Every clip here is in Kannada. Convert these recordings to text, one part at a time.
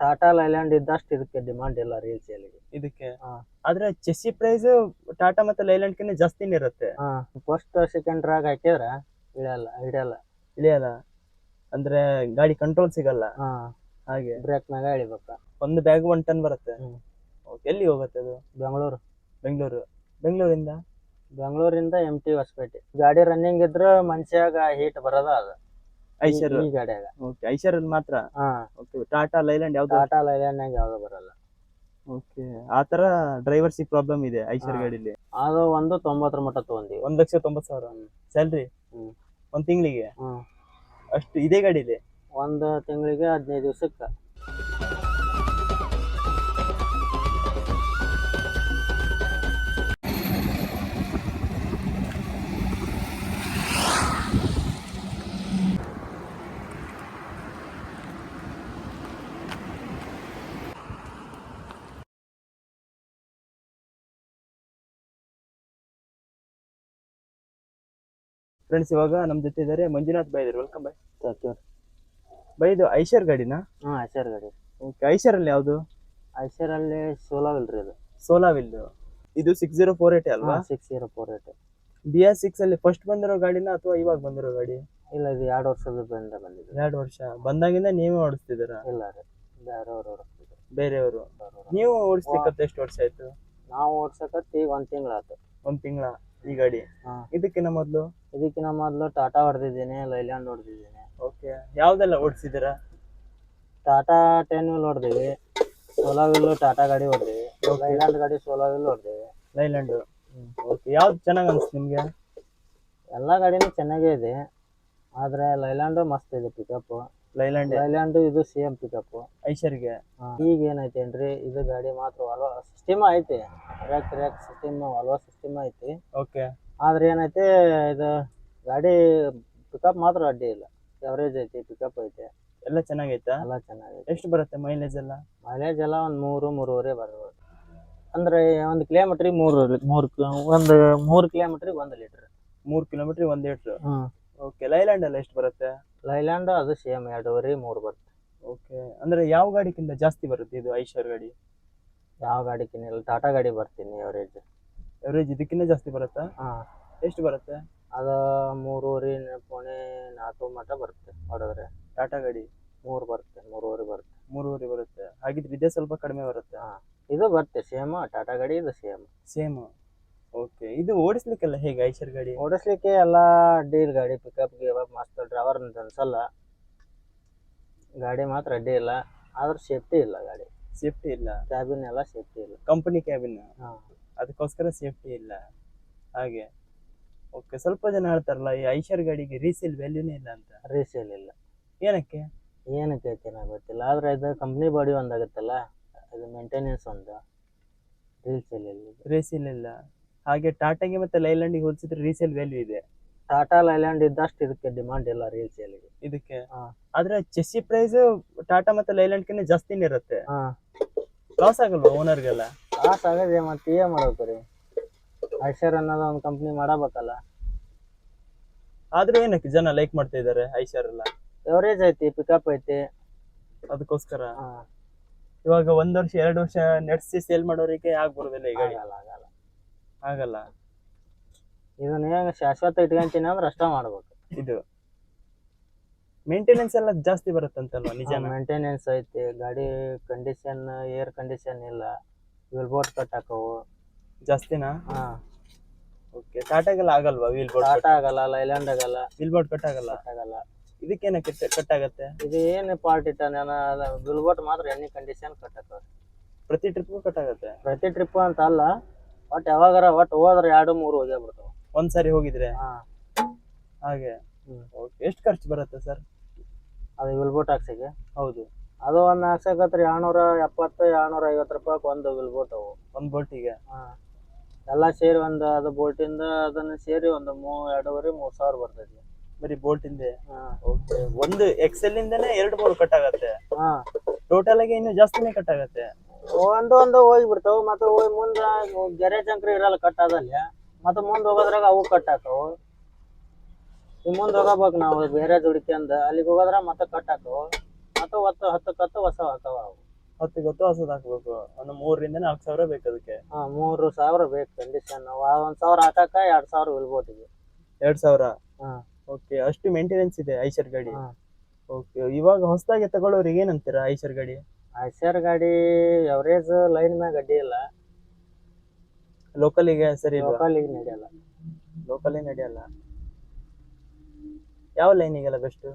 ಟಾಟಾ ಲೈಲ್ಯಾಂಡ್ ಇದ್ದಷ್ಟು ಇದಕ್ಕೆ ಡಿಮಾಂಡ್ ಇಲ್ಲ ರೀಲ್ಸ್ ಸೇಲಿಗೆ ಇದಕ್ಕೆ. ಆದ್ರೆ ಚೆಸ್ಸಿ ಪ್ರೈಸ್ ಟಾಟಾ ಮತ್ತೆ ಲೈಲ್ಯಾಂಡ್ ಕಿನ್ನ ಜಾಸ್ತಿನೇ ಇರುತ್ತೆ. ಫಸ್ಟ್ ಸೆಕೆಂಡ್ ರಾಗ್ ಹಾಕಿದ್ರೆ ಇಳಿಯಲ್ಲ ಹಿಡಿಯಲ್ಲ. ಇಳಿಯಲ್ಲ ಅಂದ್ರೆ ಗಾಡಿ ಕಂಟ್ರೋಲ್ ಸಿಗಲ್ಲ. ಹಾಗೆ. ಬ್ರೇಕ್ ಮ್ಯಾಗ ಇಳಿಬೇಕ ಒಂದು ಬ್ಯಾಗ್ ಒನ್ ಟನ್ ಬರುತ್ತೆ. ಎಲ್ಲಿ ಹೋಗುತ್ತೆ ಅದು? ಬೆಂಗಳೂರು. ಬೆಂಗಳೂರು. ಬೆಂಗಳೂರಿಂದ? ಬೆಂಗಳೂರಿಂದ ಎಂ ಟಿ ಹೊಸಪೇಟೆ. ಗಾಡಿ ರನ್ನಿಂಗ್ ಇದ್ರೆ ಮನ್ಷ್ಯಾಗ ಹೀಟ್ ಬರೋದ ಅದ. ಐಶರ್. ಈ ಗಾಡಿಯಾಗ ಓಕೆ ಐಶರ್ ಮಾತ್ರ? ಹಾ. ಓಕೆ ಟಾಟಾ ಲೈಲ್ಯಾಂಡ್ ಯಾವ್ದು? ಟಾಟಾ ಲೈಲ್ಯಾಂಡ್ನಾಗ ಯಾವ್ದು ಬರಲ್ಲ. ಓಕೆ ಆತರ ಸಿ ಪ್ರಾಬ್ಲಮ್ ಇದೆ ಐಶರ್. ಗಾಡಿಲಿ. ಅದು ಒಂದು ತೊಂಬತ್ತರ ಮಟ್ಟ ತಗೊಂಡಿ. ಒಂದ್ ಲಕ್ಷ ತೊಂಬತ್ ಸಾವಿರ? ಸ್ಯಾಲ್ರಿ ಒಂದ್ ತಿಂಗಳಿಗೆ? ಅಷ್ಟು ಇದೇ ಇದೆ ಒಂದು ತಿಂಗಳಿಗೆ ಹದಿನೈದು ದಿವ್ಸಕ್ಕೆ. ಫ್ರೆಂಡ್ಸ್ ಇವಾಗ ನಮ್ಮ ಜೊತೆ ಇದ್ದಾರೆ ಮಂಜುನಾಥ್ ಬೈ ಇದ್ರು ವೆಲ್ಕಮ್ ಬೈ ಬೈ ಇದು ಐಶರ್ ಗಾಡಿನಾ? ಹ್ಞೂ ಐಶರ್ ಗಾಡಿ. ಓಕೆ ಐಶರ್ ಅಲ್ಲಿ ಯಾವ್ದು ಐಶರಲ್ಲಿ ವಿಲ್ ರೀ ಇದು. ಸೋಲಾ ವಿಲ್. ಇದು ಸಿಕ್ಸ್ ಜೀರೋ ಫೋರ್ ಏಟ್ ಅಲ್ವಾ? Six zero four eight B R six ಅಲ್ಲಿ ಫಸ್ಟ್ ಬಂದಿರೋ ಗಾಡಿನ ಅಥವಾ ಇವಾಗ ಬಂದಿರೋ ಗಾಡಿ? ಇಲ್ಲ ಇದು ಎರಡು ವರ್ಷದ ಬಂದ ಬಂದಿದೆ. ಎರಡು ವರ್ಷ. ಬಂದಾಗಿಂದ ನೀವೇ ಓಡಿಸ್ತಿದ್ದೀರಾ? ಇಲ್ಲ ರೀ ಬೇರೆಯವರು ಓಡಿಸ್ತಿದ್ದಾರೆ ಬೇರೆಯವರು. ನೀವು ಓಡಿಸ್ತಿಕ್ಕ ಎಷ್ಟು ವರ್ಷ ಆಯ್ತು? ನಾವು ಓಡ್ಸಕತ್ತಿ ಒಂದು ತಿಂಗಳಾಯ್ತು ಒಂದು ತಿಂಗಳ? ಈ ಗಾಡಿ? ಹಾ. ಇದಕ್ಕಿಂತ ಮೊದಲು? ಇದಕ್ಕಿಂತ ಮೊದಲು ಟಾಟಾ ಹೊಡೆದಿದ್ದೀನಿ ಲೈಲ್ಯಾಂಡ್ ಹೊಡೆದಿದ್ದೀನಿ. ಓಕೆ ಯಾವ್ದೆಲ್ಲ ಓಡಿಸಿದ್ದೀರಾ? ಟಾಟಾ ಟೆನ್ ವೀಲ್ ಹೊಡೆದಿವಿ ಸೋಲಾ ವೀಲು ಟಾಟಾ ಗಾಡಿ ಹೊಡೆದಿವಿ. ಲೈಲ್ಯಾಂಡ್ ಗಾಡಿ ಸೋಲಾ ವೀಲ್ ಹೊಡೆದಿವಿ. ಲೈಲ್ಯಾಂಡ್ ಓಕೆ ಯಾವ್ದು ಚೆನ್ನಾಗಿ ಅನ್ಸ್ತು ನಿಮ್ಗೆ? ಎಲ್ಲ ಗಾಡಿನೂ ಚೆನ್ನಾಗೇ ಇದೆ. ಆದರೆ ಲೈಲ್ಯಾಂಡು ಮಸ್ತ್ ಇದೆ ಪಿಕಪ್ ಲೈಲ್ಯಾಂಡ್ ಲೈಲ್ಯಾಂಡು ಇದು ಸೇಮ್ ಪಿಕಪ್ ಐಶರ್ಗೆ ಈಗ ಏನೈತೇನ್ರಿ ಇದು ಗಾಡಿ ಮಾತ್ರ ವಾಲ್ವ ಸಿಸ್ಟಮ್ ಐತಿ. Rack rack system valve system ಐತಿ. ಓಕೆ ಆದ್ರೆ ಏನೈತೆ ಇದು ಗಾಡಿ ಪಿಕಪ್ ಮಾತ್ರ ಅಡ್ಡಿ ಇಲ್ಲ. ಎವರೇಜ್ ಐತಿ ಪಿಕಪ್ ಐತೆ. ಎಲ್ಲ ಚೆನ್ನಾಗೈತಾ? ಎಲ್ಲ ಚೆನ್ನಾಗೈತೆ. ಎಷ್ಟು ಬರುತ್ತೆ ಮೈಲೇಜ್ ಎಲ್ಲ? ಮೈಲೇಜ್ ಎಲ್ಲ ಒಂದು ಮೂರು ಮೂರುವರೆ ಬರ್ಬೋದು ಅಂದ್ರೆ ಒಂದು ಕಿಲೋಮೀಟ್ರಿಗೆ ಮೂರು ಮೂರು ಒಂದು ಮೂರು ಕಿಲೋಮೀಟ್ರಿಗೆ ಒಂದು ಲೀಟರ್ ಮೂರ್ ಕಿಲೋಮೀಟರ್ ಒಂದ್ ಲೀಟರ್ ಓಕೆ ಲೈಲ್ಯಾಂಡ್ ಎಲ್ಲ ಎಷ್ಟು ಬರುತ್ತೆ? ಲೈಲ್ಯಾಂಡ್ ಅದು ಸೇಮ್ ಎರಡೂವರೆ ಮೂರು ಬರುತ್ತೆ. ಓಕೆ ಅಂದ್ರೆ ಯಾವ ಗಾಡಿಕ್ಕಿಂತ ಜಾಸ್ತಿ ಬರುತ್ತೆ ಇದು ಐಶ್ವರ್ ಗಾಡಿ? ಯಾವ ಗಾಡಿ ಇಲ್ಲ ಟಾಟಾ ಗಾಡಿ ಬರ್ತೀನಿ ಎವರೇಜ್ ಎವರೇಜ್ ಇದಕ್ಕಿಂತ ಜಾಸ್ತಿ ಬರುತ್ತಾ? ಹಾಂ. ಎಷ್ಟು ಬರುತ್ತೆ? ಅದು ಮೂರುವರೆ ಪೋಣೆ ನಾಲ್ಕು ಮಟ್ಟ ಬರುತ್ತೆ ಹೊಡೆದ್ರೆ. ಟಾಟಾ ಗಾಡಿ? ಮೂರು ಬರುತ್ತೆ ಮೂರುವರೆ ಬರುತ್ತೆ. ಮೂರುವರೆ ಬರುತ್ತೆ. ಹಾಗಿದ್ರೆ ಇದೇ ಸ್ವಲ್ಪ ಕಡಿಮೆ ಬರುತ್ತೆ. ಇದು ಬರುತ್ತೆ ಸೇಮ್ ಟಾಟಾ ಗಾಡಿ ಇದು ಸೇಮ್ ಸೇಮ್ ಓಕೆ ಇದು ಓಡಿಸ್ಲಿಕ್ಕೆಲ್ಲ ಹೇಗೆ ಐಶರ್ ಗಾಡಿ? ಓಡಿಸ್ಲಿಕ್ಕೆ ಎಲ್ಲ ಅಡ್ಡಿ ಗಾಡಿ ಪಿಕಪ್ ಗಿಕಪ್ ಮಸ್ತ್ ಡ್ರೈವರ್ ಅನ್ಸಲ್ಲ. ಗಾಡಿ ಮಾತ್ರ ಅಡ್ಡಿ ಇಲ್ಲ ಆದ್ರೆ ಸೇಫ್ಟಿ ಇಲ್ಲ ಗಾಡಿ. ಸೇಫ್ಟಿ ಇಲ್ಲ. ಕ್ಯಾಬಿನ್ ಎಲ್ಲ ಸೇಫ್ಟಿ ಇಲ್ಲ. ಕಂಪನಿ ಕ್ಯಾಬಿನ್ ಅದಕ್ಕೋಸ್ಕರ ಸೇಫ್ಟಿ ಇಲ್ಲ. ಹಾಗೆ. ಓಕೆ ಸ್ವಲ್ಪ ಜನ ಹೇಳ್ತಾರಲ್ಲ ಈ ಐಶರ್ ಗಾಡಿಗೆ ರೀಸೇಲ್ ವ್ಯಾಲ್ಯೂನೇ ಇಲ್ಲ ಅಂತ. ರೀಸೇಲ್ ಇಲ್ಲ. ಏನಕ್ಕೆ? ಏನಕ್ಕೆ ಐತೆ ಗೊತ್ತಿಲ್ಲ ಆದ್ರೆ ಇದು ಕಂಪ್ನಿ ಬಾಡಿ ಒಂದಾಗುತ್ತಲ್ಲ ಅದು ಮೇಂಟೆನೆನ್ಸ್ ಒಂದು. ರೀಸೇಲ್ ಇಲ್ಲ. ರೀಸೇಲ್ ಇಲ್ಲ. ಹಾಗೆ ಟಾಟಾಗೆ ಮತ್ತೆ ಲೈಲ್ಯಾಂಡಿಗೆ ಹೋಲಿಸಿದ್ರೆ ರೀಸೇಲ್ ವ್ಯಾಲ್ಯೂ ಇದೆ. ಟಾಟಾ ಲೈಲ್ಯಾಂಡ್ ಇದ್ದಷ್ಟು ಇದಕ್ಕೆ ಡಿಮಾಂಡ್ ಇಲ್ಲ ರೀಸೇಲ್ ಇದಕ್ಕೆ? ಹಾ. ಆದ್ರೆ ಚೆಸ್ಸಿ ಪ್ರೈಸ್ ಟಾಟಾ ಮತ್ತೆ ಲೈಲ್ಯಾಂಡ್ ಕಿನ್ನ ಜಾಸ್ತಿ ಇರುತ್ತೆ. ಹಾ. ಲಾಸ್ ಆಗಲ್ವಾ ಓನರ್ಗೆಲ್ಲ ಲಾಸ್ ಆಗದೆ ಮತ್ತೆ ಏನ್ ಮಾಡ್ಬೇಕು ರೀ? ಐಶರ್ ಅನ್ನೋದು ಒಂದು ಕಂಪ್ನಿ ಮಾಡಬೇಕಲ್ಲ. ಆದ್ರೆ ಏನಕ್ಕೆ ಜನ ಲೈಕ್ ಮಾಡ್ತಾ ಇದಾರೆ ಐಶರ್ ಎಲ್ಲ? ಎವರೇಜ್ ಐತಿ ಪಿಕಪ್ ಐತಿ. ಅದಕ್ಕೋಸ್ಕರ? ಹಾ. ಇವಾಗ ಒಂದ್ ವರ್ಷ ಎರಡು ವರ್ಷ ನಡೆಸಿ ಸೇಲ್ ಮಾಡೋರಿಗೆ ಆಗ್ಬರೋದಿಲ್ಲ ಈ ಗಾಡಿ? ಆಗಲ್ಲ ಆಗಲ್ಲ. ಆಗಲ್ಲ. ಇದನ್ನ ಹೆಂಗ ಶಾಶ್ವತ ಇಟ್ಕೊಂತೀನಿ ಅಂದ್ರೆ ಅಷ್ಟ ಮಾಡ್ಬೇಕು. ಇದು. ಮೇಂಟೆನೆನ್ಸ್ ಎಲ್ಲ ಜಾಸ್ತಿ ಬರುತ್ತಂತಲ್ವಾ ನಿಜ ಮೇಂಟೆನೆನ್ಸ್ ಐತಿ ಗಾಡಿ ಕಂಡೀಷನ್ ಏರ್ ಕಂಡೀಷನ್ ಇಲ್ಲ ವೀಲ್ ಬೋರ್ಡ್ ಕಟ್ ಹಾಕವು. ಜಾಸ್ತಿನಾ? ಹಾ. ಓಕೆ ಟಾಟಾಗೆಲ್ಲ ಆಗಲ್ವಾ ವೀಲ್ ಬೋರ್ಡ್ ಟಾಟಾ ಆಗಲ್ಲ ಲೈಲ್ಯಾಂಡ್ ಆಗಲ್ಲ. ವೀಲ್ ಬೋರ್ಡ್ ಕಟ್ ಆಗಲ್ಲ? ಕಟ್ ಆಗಲ್ಲ. ಇದಕ್ಕೇನ ಕಟ್ ಆಗತ್ತೆ? ಇದು ಏನು ಪಾರ್ಟ್ ಇಟ್ಟ ವೀಲ್ ಬೋಟ್ ಮಾತ್ರ ಎನಿ ಕಂಡೀಷನ್ ಕಟ್ ಹಾಕವ್ರಿ. ಪ್ರತಿ ಟ್ರಿಪ್ಗೂ ಕಟ್ ಆಗತ್ತೆ? ಪ್ರತಿ ಟ್ರಿಪ್ ಅಂತ ಅಲ್ಲ ಒಟ್ಟು ಯಾವಾಗಾರ ಒಟ್ಟು ಹೋದ್ರೆ ಎರಡು ಮೂರು ಹೋಗೇ ಬಿಡ್ತಾವ. ಒಂದ್ಸರಿ ಹೋಗಿದ್ರೆ? ಹಾ. ಹಾಗೆ. ಹ್ಮ್. ಓಕೆ ಎಷ್ಟು ಖರ್ಚು ಬರುತ್ತೆ ಸರ್ ಅದು ವಿಲ್ಬೋಟ್ ಬೋಟ್ ಹಾಕ್ಸಿಗೆ ಹೌದು. ಅದು ಒಂದು ಹಾಕ್ಸಕ್ಕತ್ರ ಏಳ್ನೂರ ಎಪ್ಪತ್ತು ಏಳ್ನೂರ ಐವತ್ತು ರೂಪಾಯಿ ಒಂದು ವೀಲ್ ಬೋಟ್ ಅವು ಒಂದ್ ಬೋಟಿಗೆ ಹಾ. ಎಲ್ಲ ಸೇರಿ ಒಂದು ಅದು ಬೋಟಿಂದ ಅದನ್ನ ಸೇರಿ ಒಂದು ಮೂ ಎರಡೂವರೆ ಮೂರು ಸಾವಿರ ಬರ್ತೈತಿ. ಬರೀ ಬೋಟ್ ಇಂದೆ? ಹಾ. ಓಕೆ ಒಂದು ಎಕ್ಸೆಲ್ ಇಂದನೇ ಎರಡು ಮೂರು ಕಟ್ ಆಗತ್ತೆ. ಹಾ. ಟೋಟಲ್ ಆಗಿ ಇನ್ನು ಜಾಸ್ತಿನೇ ಕಟ್ ಆಗತ್ತೆ. ಒಂದು ಒಂದು ಹೋಗಿ ಬಿಡ್ತಾವ ಮತ್ತೆ ಹೋಗಿ ಮುಂದ ಗೆರೆ ಚಂಕ್ರಿ ಇರಲ್ಲ ಕಟ್ ಆದಲ್ಲಿ ಮತ್ತೆ ಮುಂದೆ ಹೋಗೋದ್ರಾಗ ಅವು ಕಟ್ ಆಕವು ಈ ಮುಂದೆ ಹೋಗಬೇಕು ನಾವು ಬೇರೆ ದುಡಿಕೆಂದ ಅಲ್ಲಿಗೆ ಹೋಗೋದ್ರ ಮತ್ತೆ ಕಟ್ ಆಕವು ಮತ್ತೆ ಒತ್ತು ಹತ್ತು ಕತ್ತು ಹೊಸ ಹಾಕವ ಅವು. ಹತ್ತು ಗೊತ್ತು ಹೊಸದ್ ಹಾಕ್ಬೇಕು. ಒಂದು ಮೂರರಿಂದ ನಾಲ್ಕು ಸಾವಿರ ಬೇಕು ಅದಕ್ಕೆ. ಹಾ ಮೂರು ಸಾವಿರ ಬೇಕು ಕಂಡೀಷನ್ ಒಂದ್ ಸಾವಿರ ಹಾಕಾಕ ಎರಡ್ ಸಾವಿರ ಇದು ಎರಡ್ ಸಾವಿರ? ಹಾ. ಓಕೆ ಅಷ್ಟು ಮೇಂಟೆನೆನ್ಸ್ ಇದೆ ಐಶರ್ ಗಾಡಿ. ಹಾ. ಓಕೆ ಇವಾಗ ಹೊಸದಾಗಿ ತಗೊಳ್ಳೋರಿಗೆ ಏನಂತೀರಾ ಐಶರ್ ಗಾಡಿ? ಐಶರ್ ಗಾಡಿ ಎವರೇಜ್ ಲೈನ್ ಮ್ಯಾಗ ಅಡ್ಡಿ ಇಲ್ಲ. ಲೋಕಲಿಗೆ ಸರಿ ಇಲ್ವಾ? ಲೋಕಲ್ ಈಗ ನಡೆಯಲ್ಲ. ಲೋಕಲ್ ನಡೆಯಲ್ಲ. ಯಾವ ಲೈನ್ ಲೈನಿಗೆಲ್ಲ ಬೆಸ್ಟ್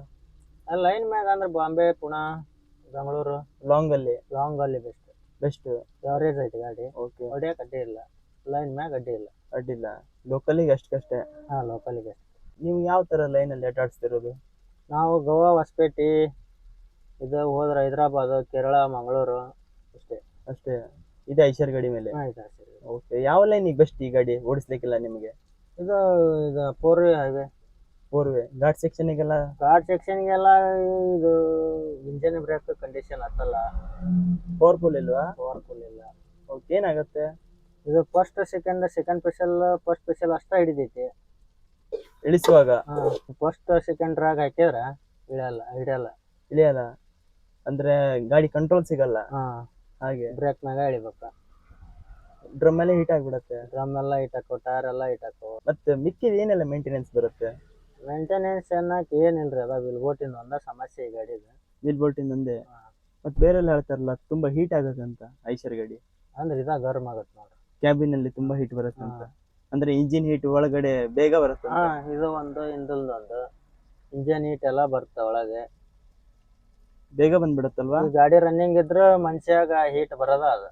ಲೈನ್ ಮ್ಯಾಗ ಅಂದ್ರೆ ಬಾಂಬೆ ಪುಣಾ ಬೆಂಗಳೂರು ಲಾಂಗ್ ಅಲ್ಲಿ? ಲಾಂಗ್ ಅಲ್ಲಿ ಬೆಸ್ಟ್ ಬೆಸ್ಟ್ ಎವರೇಜ್ ಐತಿ ಗಾಡಿ. ಓಕೆ ಹೊಡಿಯಕ್ ಅಡ್ಡಿ ಇಲ್ಲ. ಲೈನ್ ಮ್ಯಾಗ ಅಡ್ಡಿ ಇಲ್ಲ. ಅಡ್ಡಿಲ್ಲ ಲೋಕಲಿಗೆ ಅಷ್ಟಕ್ಕಷ್ಟೇ ಹಾ ಲೋಕಲಿಗೆ ನೀವು ಯಾವ ತರ ಲೈನ್ ಅಲ್ಲಿ ಅಡ್ಡಾಡ್ಸ್ತಿರೋದು ನಾವು ಗೋವಾ ಹೊಸಪೇಟೆ ಇದು ಹೋದ್ರೆ ಹೈದರಾಬಾದ್ ಕೇರಳ ಮಂಗಳೂರು ಅಷ್ಟೇ. ಅಷ್ಟೇ. ಇದೆ ಐಶರ್ ಗಾಡಿ ಮೇಲೆ? ಆಯ್ತು ಸರಿ ಓಕೆ ಯಾವ ಲೈನ್ ಈಗ ಬೆಸ್ಟ್ ಈ ಗಾಡಿ ಓಡಿಸ್ಲಿಕ್ಕಿಲ್ಲ ನಿಮಗೆ? ಇದು ಇದು four highway four way ghat ಸೆಕ್ಷನ್ಗೆಲ್ಲ ghat ಸೆಕ್ಷನ್ಗೆಲ್ಲ ಇದು ಇಂಜನ್ ಬ್ರೇಕ್ ಕಂಡೀಷನ್ ಹತ್ತಲ್ಲ. ಪವರ್ಫುಲ್ ಇಲ್ವಾ? ಪವರ್ಫುಲ್ ಇಲ್ಲ. ಓಕೆ ಏನಾಗುತ್ತೆ? ಇದು first second second special first special ಅಷ್ಟೇ ಹಿಡಿದೈತಿ. ಇಳಿಸುವಾಗ? ಫಸ್ಟ್ ಸೆಕೆಂಡ್ ರಾಗ ಹಾಕಿದ್ರೆ ಇಳಿಯಲ್ಲ ಹಿಡಿಯಲ್ಲ. ಇಳಿಯಲ್ಲ ಅಂದ್ರೆ ಗಾಡಿ ಕಂಟ್ರೋಲ್ ಸಿಗಲ್ಲ. ಹಾ. ಹಾಗೆ. ಬ್ರೇಕ್ ನಾಗ ಎಳಿಬೇಕ. ಡ್ರಮ್ ಎಲ್ಲ ಹೀಟ್ ಆಗ್ಬಿಡತ್ತೆ. ಡ್ರಮ್ ಎಲ್ಲ ಇಟ್ಟಾಕೋ ಟೈರ್ ಎಲ್ಲ ಇಟ್ಟಾಕೋ ಮತ್ತೆ ಮಿಕ್ಕಿದ ಏನೆಲ್ಲ ಮೇಂಟೆನೆನ್ಸ್ ಬರುತ್ತೆ? ಮೇಂಟೆನೆನ್ಸ್ ಅನ್ನಕ್ ಏನಿಲ್ರಿ ಅದ ವಿಲ್ಬೋಟಿನ ಒಂದ ಸಮಸ್ಯೆ ಈ ಗಾಡಿದು. ವಿಲ್ ಬೋಟಿನ್ ಒಂದೇ? ಮತ್ತೆ ಮತ್ತೆ ಬೇರೆಲ್ಲ ಹೇಳ್ತಾರಲ್ಲ ತುಂಬಾ ಹೀಟ್ ಆಗತ್ತೆ ಅಂತ ಐಶರ್ ಗಾಡಿ. ಅಂದ್ರೆ ಇದ ಗರ್ಮ್ ಆಗತ್ತೆ ನೋಡ್ರಿ. ಕ್ಯಾಬಿನ್ ಅಲ್ಲಿ ತುಂಬಾ ಹೀಟ್ ಬರುತ್ತೆ ಅಂತ ಅಂದ್ರೆ ಇಂಜಿನ್ ಹೀಟ್ ಒಳಗಡೆ ಬೇಗ ಬರುತ್ತೆ ಇದು ಒಂದು ಇಂದಲ್ದೊಂದು ಇಂಜಿನ್ ಹೀಟ್ ಎಲ್ಲ ಬರುತ್ತೆ ಒಳಗೆ. ಬೇಗ ಬಂದ್ಬಿಡತ್ತಲ್ವಾ? ಗಾಡಿ ರನ್ನಿಂಗ್ ಇದ್ರ ಮನುಷ್ಯಾಗ ಹೀಟ್ ಬರೋದ ಅದ.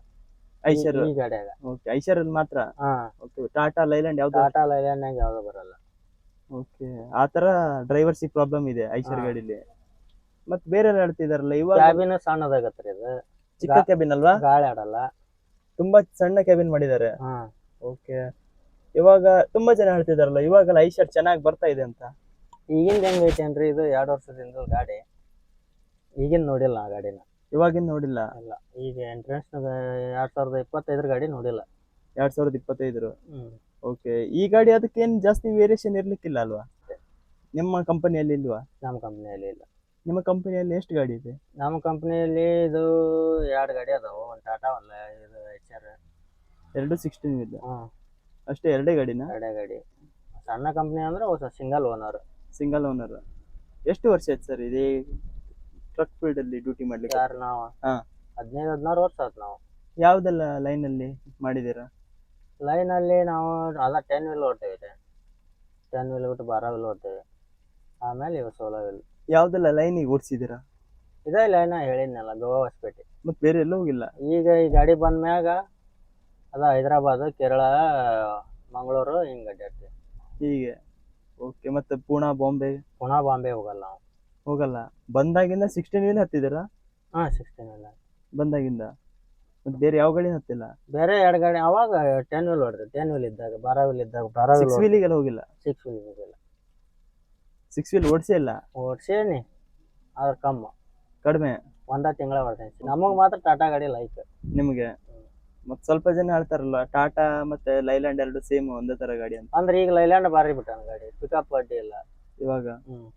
ಐಶರ್. ಈ ಗಾಡಿಯಾಗ. ಓಕೆ ಐಶರ್ ಮಾತ್ರ? ಹಾ. ಓಕೆ ಟಾಟಾ ಲೈಲ್ಯಾಂಡ್ ಯಾವ್ದು? ಟಾಟಾ ಲೈಲ್ಯಾಂಡ್ನಾಗ ಯಾವ್ದು ಬರಲ್ಲ. ಓಕೆ ಆ ತರ ಪ್ರಾಬ್ಲಮ್ ಇದೆ ಐಶರ್. ಗಾಡಿಲಿ. ಮತ್ತೆ ಬೇರೆ ಹೇಳ್ತಿದಾರಲ್ಲ ಇವಾಗ ಕ್ಯಾಬಿನ್ ಸಣ್ಣದಾಗತ್ರಿ ಇದು ಚಿಕ್ಕ ಕ್ಯಾಬಿನ್ ಅಲ್ವಾ? ಗಾಳಿ ಆಡಲ್ಲ. ತುಂಬಾ ಸಣ್ಣ ಕ್ಯಾಬಿನ್ ಮಾಡಿದ್ದಾರೆ ಹಾ. ಓಕೆ ಇವಾಗ ತುಂಬಾ ಜನ ಹೇಳ್ತಿದಾರಲ್ಲ ಇವಾಗ ಐಶರ್ ಚೆನ್ನಾಗಿ ಬರ್ತಾ ಇದೆ ಅಂತ. ಈಗಿಂದ ಹೆಂಗೈತೆ ಅನ್ರಿ ಇದು ಎರಡು ವರ್ಷದಿಂದ ಗಾಡಿ. ಈಗಿನ ನೋಡಿಲ್ಲ ಆ ಗಾಡಿನ. ಇವಾಗಿನ್ ನೋಡಿಲ್ಲ. ಅಲ್ಲ ಈಗ ಎಂಟ್ರೆನ್ಸ್ ಎರಡ್ ಸಾವಿರದ ಇಪ್ಪತ್ತೈದರ ಗಾಡಿ ನೋಡಿಲ್ಲ. ಎರಡ್ ಸಾವಿರದ ಇಪ್ಪತ್ತೈದರು. ಓಕೆ. ಈ ಗಾಡಿ ಅದಕ್ಕೇನು ಜಾಸ್ತಿ ವೇರಿಯೇಷನ್ ಇರ್ಲಿಕ್ಕಿಲ್ಲ ಅಲ್ವಾ? ನಿಮ್ಮ ಕಂಪನಿಯಲ್ಲಿ ಇಲ್ವಾ? ನಮ್ಮ ಕಂಪನಿಯಲ್ಲಿ ಇಲ್ಲ. ನಿಮ್ಮ ಕಂಪನಿಯಲ್ಲಿ ಎಷ್ಟು ಗಾಡಿ ಇದೆ? ನಮ್ಮ ಕಂಪನಿಯಲ್ಲಿ ಇದು ಎರಡು ಗಾಡಿ ಅದಾವು. ಒಂದು ಟಾಟಾ ಒಂದು ಇದು ಎಚ್ ಆರ್ ಎರಡು ಸಿಕ್ಸ್ಟೀನ್ ಇದೆ. ಹಾಂ ಅಷ್ಟೇ ಎರಡೇ ಗಾಡಿನ? ಎರಡೇ ಗಾಡಿ. ಸಣ್ಣ ಕಂಪ್ನಿ ಅಂದ್ರೆ ಸಿಂಗಲ್ ಓನರ್ ಸಿಂಗಲ್ ಓನರ್ ಎಷ್ಟು ವರ್ಷ ಆಯ್ತು ಸರ್ ಇದೇ ಟ್ರಕ್ ಫೀಲ್ಡ್ ಅಲ್ಲಿ ಡ್ಯೂಟಿ ಮಾಡ್ಲಿಕ್ಕೆ? ಯಾರು ನಾವು? ಹಾ. ಹದಿನೈದು ಹದಿನಾರು ವರ್ಷ ಆಯ್ತು ನಾವು. ಯಾವ್ದೆಲ್ಲ ಲೈನ್ ಅಲ್ಲಿ ಮಾಡಿದೀರಾ ಅಲ್ಲಿ ನಾವು ಅಲ್ಲ ಟೆನ್ ವೀಲ್ ಓಡ್ತೇವೆ ಟೆನ್ ವೀಲ್ ಬಿಟ್ಟು ಬಾರ ವೀಲ್ ಓಡ್ತೇವೆ. ಆಮೇಲೆ ಇವು ಸೋಲೋ ವೀಲ್ ಯಾವ್ದೆಲ್ಲ ಲೈನಿಗೆ ಓಡಿಸಿದೀರಾ ಇದೇ ಲೈನ್ ಹೇಳಿದ್ನಲ್ಲ ಗೋವಾ ಹೊಸಪೇಟೆ ಮತ್ತೆ ಬೇರೆ ಎಲ್ಲ ಹೋಗಿಲ್ಲ? ಈಗ ಈ ಗಾಡಿ ಬಂದ ಮ್ಯಾಗ ಅದ ಹೈದ್ರಾಬಾದ್ ಕೇರಳ ಮಂಗಳೂರು ಹಿಂಗೆ ಅಡ್ಡಾಡ್ತೀವಿ ಹೀಗೆ. ಓಕೆ ಮತ್ತೆ ಪೂನಾ ಬಾಂಬೆ? ಪುನಃ ಬಾಂಬೆ ಹೋಗಲ್ಲ ನಾವು. ಹೋಗಲ್ಲ. ಬಂದಾಗಿಂದ ಸಿಕ್ಸ್ಟೀನ್ ವೀಲ್ ಹತ್ತಿದ್ದೀರಾ? ಹಾಂ ಸಿಕ್ಸ್ಟೀನ್ ವೀಲ್ ಬಂದಾಗಿಂದ? ಮತ್ತೆ ಬೇರೆ ಯಾವ ಗಾಡಿ ಹತ್ತಿಲ್ಲ? ಬೇರೆ ಎರಡು ಗಾಡಿ ಅವಾಗ ಟೆನ್ ವೀಲ್ ಹೊಡ್ರಿ ಟೆನ್ ವೀಲ್ ಇದ್ದಾಗ ಬಾರ ವೀಲ್ ಇದ್ದಾಗ ಬಾರ ಸಿಕ್ಸ್ ವೀಲ್ ವೀಲಿಗೆಲ್ಲ ಹೋಗಿಲ್ಲ? ಸಿಕ್ಸ್ ವೀಲ್ ಹೋಗಿಲ್ಲ. ಸಿಕ್ಸ್ ವೀಲ್ ಓಡಿಸೇ ಇಲ್ಲ? ಓಡಿಸೇನಿ ಆದ್ರೆ ಕಮ್ಮ. ಕಡಿಮೆ? ಒಂದ ತಿಂಗಳ ಹೊಡೆದೈತಿ ನಮಗೆ ಮಾತ್ರ ಟಾಟಾ ಗಾಡಿ ಲೈಕ್ ನಿಮಗೆ? ಮತ್ತೆ ಸ್ವಲ್ಪ ಜನ ಹೇಳ್ತಾರಲ್ಲ ಟಾಟಾ ಮತ್ತೆ ಲೈಲ್ಯಾಂಡ್ ಎರಡು ಸೇಮ್ ಒಂದೇ ತರ ಗಾಡಿ ಅಂತ. ಅಂದ್ರೆ ಈಗ ಲೈಲ್ಯಾಂಡ್ ಬಾರಿ ಬಿಟ್ಟಾನ ಗಾಡಿ. ಪಿಕಪ್ ಅಡ್ಡಿ ಇಲ್ಲ. ಇವಾಗ? ಹ್ಮ್.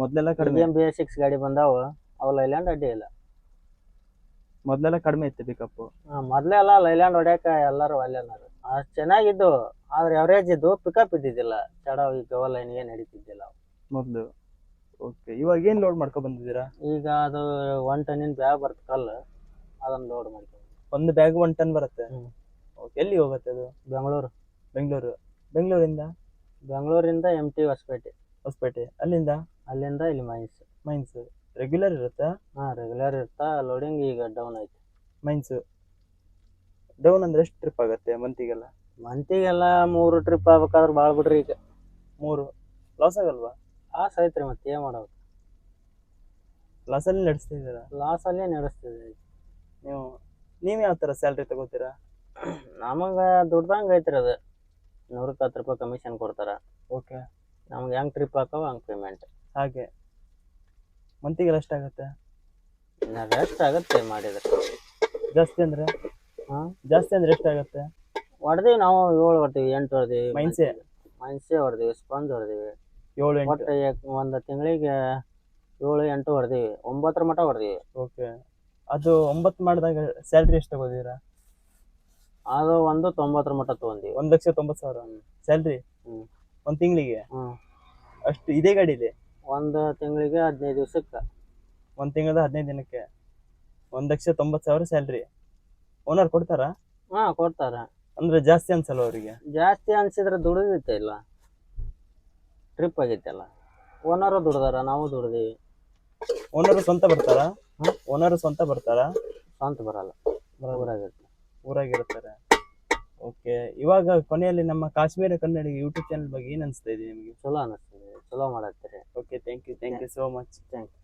ಮೊದ್ಲೆಲ್ಲ ಕಡಿಮೆ. ಬಿ ಎಸ್ ಸಿಕ್ಸ್ ಗಾಡಿ ಬಂದಾವ ಅವು ಲೈಲ್ಯಾಂಡ್ ಅಡ್ಡಿ ಇಲ್ಲ. ಮೊದಲೆಲ್ಲ ಕಡಿಮೆ ಇತ್ತು ಪಿಕಪ್ ಮೊದಲೆಲ್ಲ ಲೈಲ್ಯಾಂಡ್ ಹೊಡ್ಯಾಕ ಎಲ್ಲರೂ ಅಲ್ಲೇನಾರು. ಅಷ್ಟು ಚೆನ್ನಾಗಿದ್ದು ಆದ್ರೆ ಎವರೇಜ್ ಇದ್ದು ಪಿಕಪ್ ಇದ್ದಿದ್ದಿಲ್ಲ. ಚಡ ಈ ಗವ ಲೈನ್ಗೆ ನಡೀತಿದ್ದಿಲ್ಲ. ಮೊದಲು. ಮೊದ್ಲು ಓಕೆ ಇವಾಗ ಏನು ಲೋಡ್ ಮಾಡ್ಕೊ ಬಂದಿದ್ದೀರಾ? ಈಗ ಅದು ಒನ್ ಟನ್ನಿನ ಬ್ಯಾಗ್ ಬರುತ್ತೆ ಕಲ್ಲು. ಅದನ್ನ ಲೋಡ್ ಮಾಡ್ಕೊ ಒಂದು ಬ್ಯಾಗ್ ಒನ್ ಟನ್ ಬರುತ್ತೆ? ಓಕೆ ಎಲ್ಲಿ ಹೋಗುತ್ತೆ ಅದು? ಬೆಂಗಳೂರು. ಬೆಂಗಳೂರು. ಬೆಂಗಳೂರಿಂದ? ಬೆಂಗಳೂರಿಂದ ಎಂ ಟಿ ಹೊಸಪೇಟೆ. ಹೊಸಪೇಟೆ. ಅಲ್ಲಿಂದ? ಅಲ್ಲಿಂದ ಇಲ್ಲಿ ಮೈನ್ಸ್ ಮೈನ್ಸ್. ರೆಗ್ಯುಲರ್ ಇರುತ್ತಾ? ಹಾಂ ರೆಗ್ಯುಲರ್ ಇರ್ತಾ ಲೋಡಿಂಗ್ ಈಗ ಡೌನ್ ಆಯ್ತು. ಮೈನ್ಸ್ ಡೌನ್ ಅಂದ್ರೆ ಎಷ್ಟು ಟ್ರಿಪ್ ಆಗುತ್ತೆ ಮಂತಿಗೆಲ್ಲ ಮಂತಿಗೆಲ್ಲ ಮೂರು ಟ್ರಿಪ್ ಆಗ್ಬೇಕಾದ್ರೆ ಭಾಳ ಬಿಡ್ರಿ ಈಗ. ಮೂರು. ಲಾಸ್ ಆಗಲ್ವಾ? ಲಾಸ್ ಐತ್ರಿ ಮತ್ತೆ ಏನು ಮಾಡೋದು? ಲಾಸಲ್ಲಿ ಅಲ್ಲಿ ಲಾಸಲ್ಲೇ ನಡೆಸ್ತಿದ್ವಿ ನೀವು ನೀವು ಯಾವ ತರ ಸ್ಯಾಲ್ರಿ ತಗೋತೀರಾ? ನಮಗೆ ದುಡ್ದಂಗೆ ಐತ್ರಿ ಅದು. ನೂರಕ್ಕೆ ಹತ್ತು ರೂಪಾಯಿ ಕಮಿಷನ್ ಕೊಡ್ತಾರೆ. ಓಕೆ ನಮ್ಗೆ ಹೆಂಗ್ ಟ್ರಿಪ್ ಹಾಕೋ ಹಂಗೆ ಪೇಮೆಂಟ್ ಹಾಗೆ. ಮಂತಿಗೆಲ್ಲ ಎಷ್ಟಾಗುತ್ತೆ? ರೆಸ್ಟ್ ಆಗತ್ತೆ ಮಾಡಿದ್ರೆ. ಜಾಸ್ತಿ ಅಂದ್ರೆ? ಹಾಂ? ಜಾಸ್ತಿ ಅಂದ್ರೆ ಎಷ್ಟಾಗುತ್ತೆ? ಹೊಡೆದಿವಿ ನಾವು ಏಳು ಹೊಡ್ತೀವಿ ಎಂಟು ಹೊಡೆದಿವಿ. ಮೈನ್ಸೆ? ಮೈನ್ಸೆ ಹೊಡೆದಿವಿ ಸ್ಪಂಜ್ ಹೊಡೆದಿವಿ. ಏಳು ಎಂಟು? ಒಟ್ಟು ಒಂದು ತಿಂಗಳಿಗೆ ಏಳು ಎಂಟು ಹೊಡೆದಿವಿ. ಒಂಬತ್ತರ ಮಟ ಹೊಡೆದಿವಿ. ಓಕೆ. ಅದು ಒಂಬತ್ತು ಮಾಡಿದಾಗ ಸ್ಯಾಲ್ರಿ ಎಷ್ಟು ತಗೋದಿರಾ? ಅದು ಒಂದು ತೊಂಬತ್ತರ ಮಟ್ಟ ತೊಗೊಂಡಿವಿ ಒಂದು ಲಕ್ಷ ತೊಂಬತ್ತು ಸಾವಿರ? ಸ್ಯಾಲ್ರಿ? ಹ್ಮ್. ಒಂದು ತಿಂಗಳಿಗೆ? ಹ್ಞೂ ಅಷ್ಟು ಇದೇ ಗಾಡಿಲಿ? ಒಂದು ತಿಂಗಳಿಗೆ ಹದಿನೈದು ದಿವ್ಸಕ್ಕೆ. ಒಂದು ತಿಂಗಳದ ಹದಿನೈದು ದಿನಕ್ಕೆ. ಒಂದು ಲಕ್ಷ ತೊಂಬತ್ತು ಸಾವಿರ ಸ್ಯಾಲ್ರಿ ಓನರ್ ಕೊಡ್ತಾರಾ? ಹಾ ಕೊಡ್ತಾರ. ಅಂದ್ರೆ ಜಾಸ್ತಿ ಅನ್ಸಲ್ಲ ಅವರಿಗೆ? ಜಾಸ್ತಿ ಅನ್ಸಿದ್ರೆ ದುಡಿದೈತೆ ಇಲ್ಲ. ಟ್ರಿಪ್ ಆಗೈತಲ್ಲ. ಓನರು ದುಡ್ದಾರ ನಾವು ದುಡ್ದೀವಿ. ಓನರ್ ಸ್ವಂತ ಬರ್ತಾರಾ. ಓನರ್ ಸ್ವಂತ ಬರ್ತಾರಾ? ಸ್ವಂತ ಬರಲ್ಲ. ಊರಾಗಿರ್ತಾರೆ ಊರಾಗಿರ್ತಾರೆ ಓಕೆ ಇವಾಗ ಕೊನೆಯಲ್ಲಿ ನಮ್ಮ ಕಾಶ್ಮೀರ ಕನ್ನಡ ಯೂಟ್ಯೂಬ್ ಚಾನಲ್ ಬಗ್ಗೆ ಏನು ಅನ್ಸ್ತಾ ಇದೆ ನಿಮಗೆ? ಚಲೋ ಅನಿಸ್ತದೆ. ಚಲೋ ಮಾಡತ್ತೀರಿ okay thank you thank you so much thank you